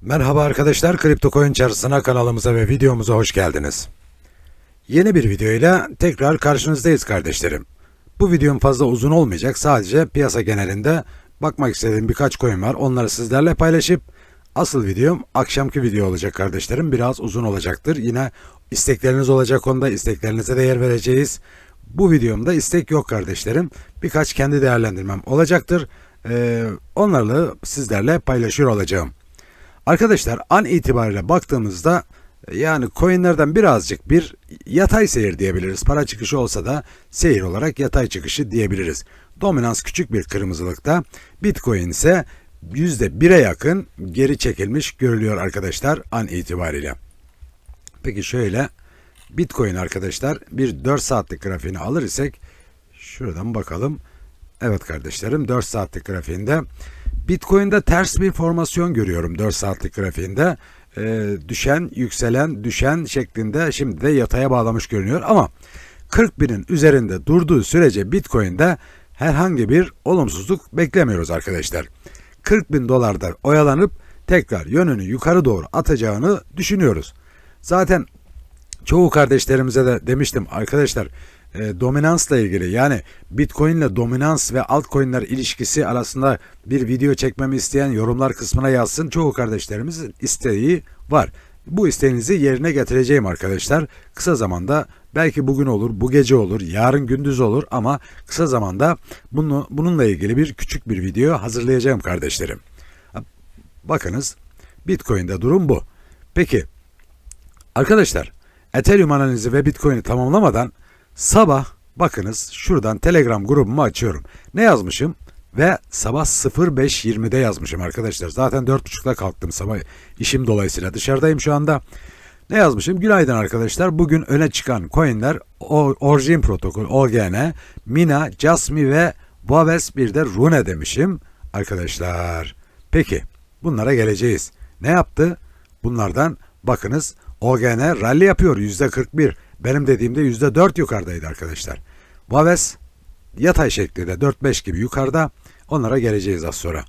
Merhaba arkadaşlar, Kripto Coin Çarşısı'na kanalımıza ve videomuza hoş geldiniz. Yeni bir videoyla tekrar karşınızdayız kardeşlerim. Bu videom fazla uzun olmayacak, sadece piyasa genelinde bakmak istediğim birkaç coin var, onları sizlerle paylaşıp asıl videom akşamki video olacak kardeşlerim, biraz uzun olacaktır. Yine istekleriniz olacak onda, isteklerinize de yer vereceğiz. Bu videomda istek yok kardeşlerim, birkaç kendi değerlendirmem olacaktır. Ee, onlarla sizlerle paylaşıyor olacağım. Arkadaşlar an itibariyle baktığımızda yani coinlerden birazcık bir yatay seyir diyebiliriz. Para çıkışı olsa da seyir olarak yatay çıkışı diyebiliriz. Dominans küçük bir kırmızılıkta. Bitcoin ise %1'e yakın geri çekilmiş görülüyor arkadaşlar an itibariyle. Peki şöyle Bitcoin arkadaşlar bir 4 saatlik grafiğini alır isek şuradan bakalım. Evet kardeşlerim 4 saatlik grafiğinde Bitcoin'de ters bir formasyon görüyorum 4 saatlik grafiğinde. Ee, düşen, yükselen, düşen şeklinde şimdi de yataya bağlamış görünüyor ama 40 binin üzerinde durduğu sürece Bitcoin'de herhangi bir olumsuzluk beklemiyoruz arkadaşlar. 40 bin dolarda oyalanıp tekrar yönünü yukarı doğru atacağını düşünüyoruz. Zaten çoğu kardeşlerimize de demiştim arkadaşlar e, dominansla ilgili yani Bitcoin ile dominans ve altcoin'ler ilişkisi arasında bir video çekmemi isteyen yorumlar kısmına yazsın. Çoğu kardeşlerimizin isteği var. Bu isteğinizi yerine getireceğim arkadaşlar. Kısa zamanda belki bugün olur, bu gece olur, yarın gündüz olur ama kısa zamanda bunu, bununla ilgili bir küçük bir video hazırlayacağım kardeşlerim. Bakınız Bitcoin'de durum bu. Peki arkadaşlar Ethereum analizi ve Bitcoin'i tamamlamadan Sabah bakınız şuradan Telegram grubumu açıyorum. Ne yazmışım? Ve sabah 05.20'de yazmışım arkadaşlar. Zaten 4.30'da kalktım sabah işim dolayısıyla dışarıdayım şu anda. Ne yazmışım? Günaydın arkadaşlar. Bugün öne çıkan coinler Origin Protokol, OGN, Mina, Jasmy ve Waves bir de Rune demişim arkadaşlar. Peki bunlara geleceğiz. Ne yaptı? Bunlardan bakınız OGN rally yapıyor %41. Benim dediğimde %4 yukarıdaydı arkadaşlar. Waves yatay şeklinde 4-5 gibi yukarıda. Onlara geleceğiz az sonra.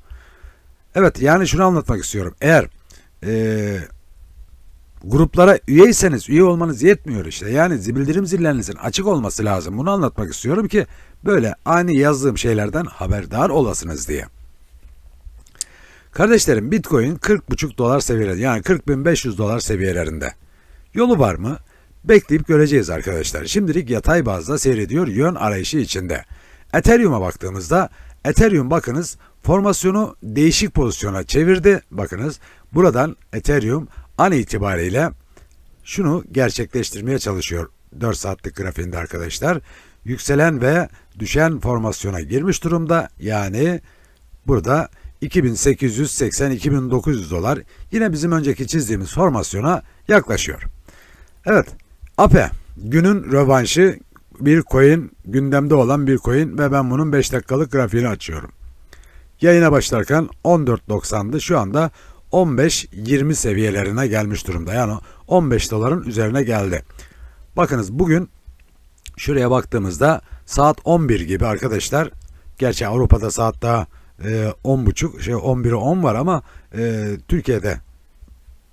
Evet yani şunu anlatmak istiyorum. Eğer ee, gruplara üyeyseniz üye olmanız yetmiyor işte. Yani bildirim zillerinizin açık olması lazım. Bunu anlatmak istiyorum ki böyle ani yazdığım şeylerden haberdar olasınız diye. Kardeşlerim Bitcoin 40,5 dolar seviyelerinde yani 40.500 dolar seviyelerinde. Yolu var mı? Bekleyip göreceğiz arkadaşlar. Şimdilik yatay bazda seyrediyor yön arayışı içinde. Ethereum'a baktığımızda Ethereum bakınız formasyonu değişik pozisyona çevirdi. Bakınız buradan Ethereum an itibariyle şunu gerçekleştirmeye çalışıyor 4 saatlik grafiğinde arkadaşlar. Yükselen ve düşen formasyona girmiş durumda. Yani burada 2880-2900 dolar yine bizim önceki çizdiğimiz formasyona yaklaşıyor. Evet Ape günün rövanşı bir coin gündemde olan bir coin ve ben bunun 5 dakikalık grafiğini açıyorum. Yayına başlarken 14.90'dı şu anda 15-20 seviyelerine gelmiş durumda. Yani 15 doların üzerine geldi. Bakınız bugün şuraya baktığımızda saat 11 gibi arkadaşlar. Gerçi Avrupa'da saat daha e, 10.30 şey 11'e 10 var ama e, Türkiye'de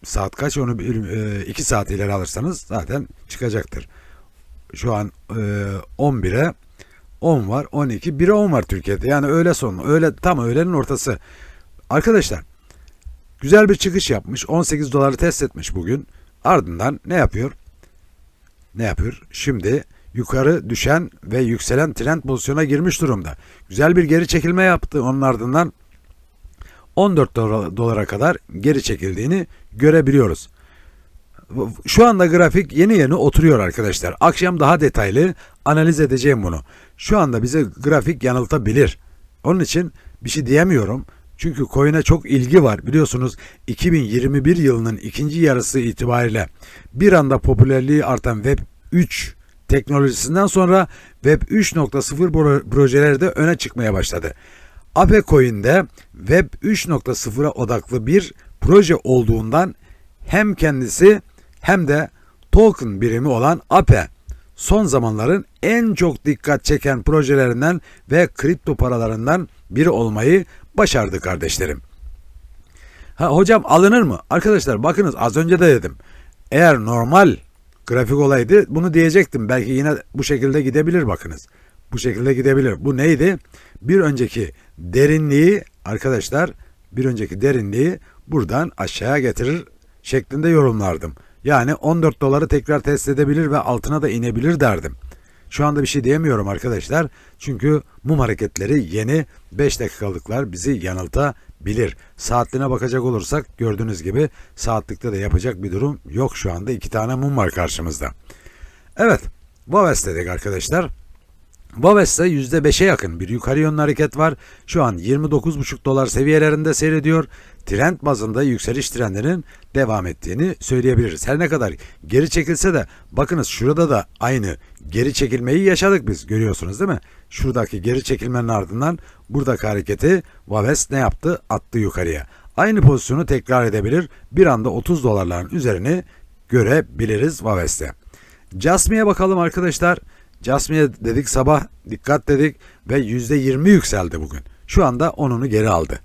saat kaç onu 2 e, saat ileri alırsanız zaten çıkacaktır. Şu an e, 11'e 10 var, 12, 1'e 10 var Türkiye'de. Yani öğle sonu, öğle tam öğlenin ortası. Arkadaşlar güzel bir çıkış yapmış. 18 doları test etmiş bugün. Ardından ne yapıyor? Ne yapıyor? Şimdi yukarı düşen ve yükselen trend pozisyona girmiş durumda. Güzel bir geri çekilme yaptı. Onun ardından 14 dolara kadar geri çekildiğini görebiliyoruz. Şu anda grafik yeni yeni oturuyor arkadaşlar. Akşam daha detaylı analiz edeceğim bunu. Şu anda bize grafik yanıltabilir. Onun için bir şey diyemiyorum. Çünkü coin'e çok ilgi var. Biliyorsunuz 2021 yılının ikinci yarısı itibariyle bir anda popülerliği artan Web 3 teknolojisinden sonra Web 3.0 projeleri de öne çıkmaya başladı. Ape Coin'de Web 3.0'a odaklı bir proje olduğundan hem kendisi hem de token birimi olan Ape son zamanların en çok dikkat çeken projelerinden ve kripto paralarından biri olmayı başardı kardeşlerim. Ha hocam alınır mı? Arkadaşlar bakınız az önce de dedim. Eğer normal grafik olaydı bunu diyecektim. Belki yine bu şekilde gidebilir bakınız. Bu şekilde gidebilir. Bu neydi? Bir önceki derinliği arkadaşlar bir önceki derinliği buradan aşağıya getirir şeklinde yorumlardım. Yani 14 doları tekrar test edebilir ve altına da inebilir derdim. Şu anda bir şey diyemiyorum arkadaşlar. Çünkü mum hareketleri yeni 5 dakikalıklar bizi yanıltabilir. Saatliğine bakacak olursak gördüğünüz gibi saatlikte de yapacak bir durum yok şu anda. iki tane mum var karşımızda. Evet, Vaves dedik arkadaşlar. Vaves'te %5'e yakın bir yukarı yönlü hareket var. Şu an 29,5 dolar seviyelerinde seyrediyor. Trend bazında yükseliş trendinin devam ettiğini söyleyebiliriz. Her ne kadar geri çekilse de bakınız şurada da aynı geri çekilmeyi yaşadık biz görüyorsunuz değil mi? Şuradaki geri çekilmenin ardından buradaki hareketi Vaves ne yaptı? Attı yukarıya. Aynı pozisyonu tekrar edebilir. Bir anda 30 dolarların üzerini görebiliriz Vaves'te. Jasmi'ye bakalım arkadaşlar. Jasmine'e dedik sabah dikkat dedik ve %20 yükseldi bugün. Şu anda onunu geri aldı.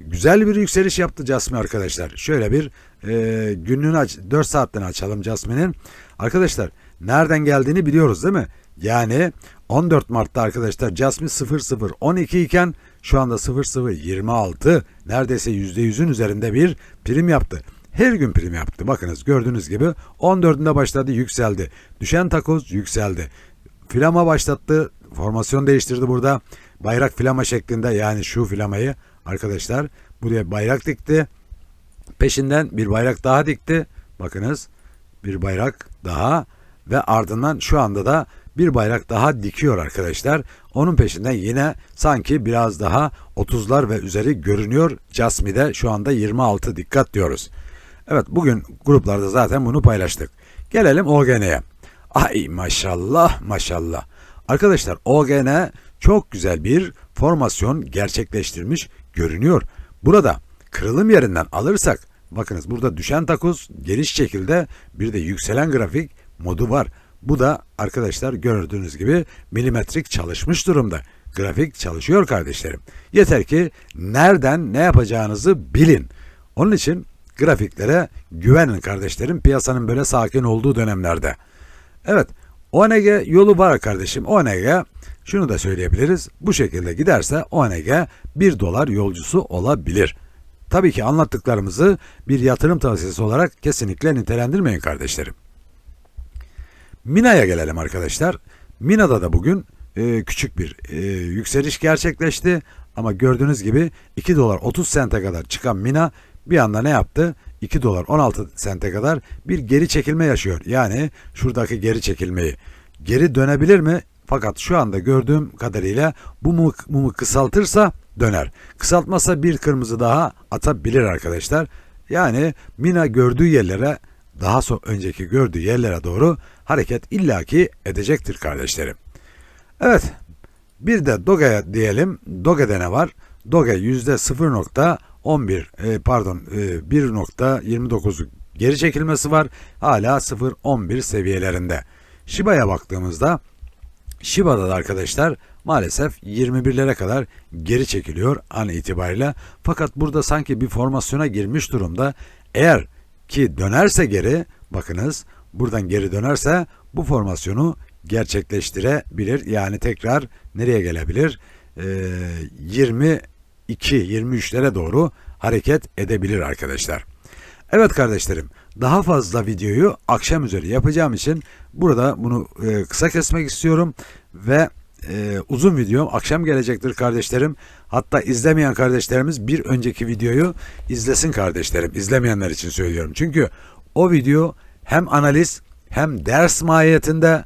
Güzel bir yükseliş yaptı Jasmine arkadaşlar. Şöyle bir e, günlüğünü aç, 4 saatten açalım Jasmine'in. Arkadaşlar nereden geldiğini biliyoruz değil mi? Yani 14 Mart'ta arkadaşlar Jasmine 0012 iken şu anda 0026 neredeyse %100'ün üzerinde bir prim yaptı. Her gün prim yaptı. Bakınız gördüğünüz gibi 14'ünde başladı yükseldi. Düşen takoz yükseldi. Flama başlattı. Formasyon değiştirdi burada. Bayrak flama şeklinde yani şu flamayı arkadaşlar buraya bayrak dikti. Peşinden bir bayrak daha dikti. Bakınız bir bayrak daha ve ardından şu anda da bir bayrak daha dikiyor arkadaşlar. Onun peşinden yine sanki biraz daha 30'lar ve üzeri görünüyor. Jasmi'de şu anda 26 dikkat diyoruz. Evet bugün gruplarda zaten bunu paylaştık. Gelelim OGN'ye. Ay maşallah maşallah. Arkadaşlar OGN çok güzel bir formasyon gerçekleştirmiş görünüyor. Burada kırılım yerinden alırsak bakınız burada düşen takoz geniş şekilde bir de yükselen grafik modu var. Bu da arkadaşlar gördüğünüz gibi milimetrik çalışmış durumda. Grafik çalışıyor kardeşlerim. Yeter ki nereden ne yapacağınızı bilin. Onun için grafiklere güvenin kardeşlerim piyasanın böyle sakin olduğu dönemlerde. Evet ONG yolu var kardeşim. ONG şunu da söyleyebiliriz. Bu şekilde giderse ONG 1 dolar yolcusu olabilir. Tabii ki anlattıklarımızı bir yatırım tavsiyesi olarak kesinlikle nitelendirmeyin kardeşlerim. Mina'ya gelelim arkadaşlar. Mina'da da bugün e, küçük bir e, yükseliş gerçekleşti. Ama gördüğünüz gibi 2 dolar 30 sente kadar çıkan Mina bir anda ne yaptı? 2 dolar 16 sente kadar bir geri çekilme yaşıyor. Yani şuradaki geri çekilmeyi. Geri dönebilir mi? Fakat şu anda gördüğüm kadarıyla bu mumu, kısaltırsa döner. Kısaltmasa bir kırmızı daha atabilir arkadaşlar. Yani Mina gördüğü yerlere daha so önceki gördüğü yerlere doğru hareket illaki edecektir kardeşlerim. Evet bir de Doge'ye diyelim. Doge'de ne var? Doge %0.11 e, pardon e, 1.29 geri çekilmesi var. Hala 0.11 seviyelerinde. Shiba'ya baktığımızda Shiba'da da arkadaşlar maalesef 21'lere kadar geri çekiliyor an itibariyle. Fakat burada sanki bir formasyona girmiş durumda. Eğer ki dönerse geri bakınız buradan geri dönerse bu formasyonu gerçekleştirebilir. Yani tekrar nereye gelebilir? Ee, 22 23'lere doğru hareket edebilir arkadaşlar. Evet kardeşlerim daha fazla videoyu akşam üzeri yapacağım için burada bunu e, kısa kesmek istiyorum ve e, uzun videom akşam gelecektir kardeşlerim. Hatta izlemeyen kardeşlerimiz bir önceki videoyu izlesin kardeşlerim. İzlemeyenler için söylüyorum. Çünkü o video hem analiz hem ders mahiyetinde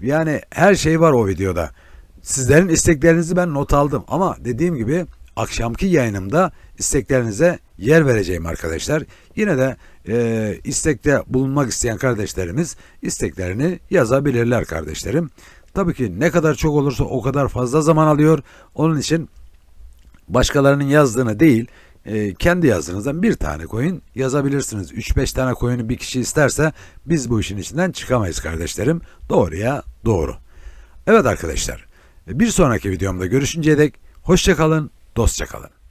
yani her şey var o videoda. Sizlerin isteklerinizi ben not aldım ama dediğim gibi akşamki yayınımda isteklerinize yer vereceğim arkadaşlar. Yine de e, istekte bulunmak isteyen kardeşlerimiz isteklerini yazabilirler kardeşlerim. Tabii ki ne kadar çok olursa o kadar fazla zaman alıyor. Onun için başkalarının yazdığını değil, e, kendi yazdığınızdan bir tane coin yazabilirsiniz. 3-5 tane coin'i bir kişi isterse biz bu işin içinden çıkamayız kardeşlerim. Doğruya doğru. Evet arkadaşlar bir sonraki videomda görüşünceye dek hoşçakalın, dostça kalın.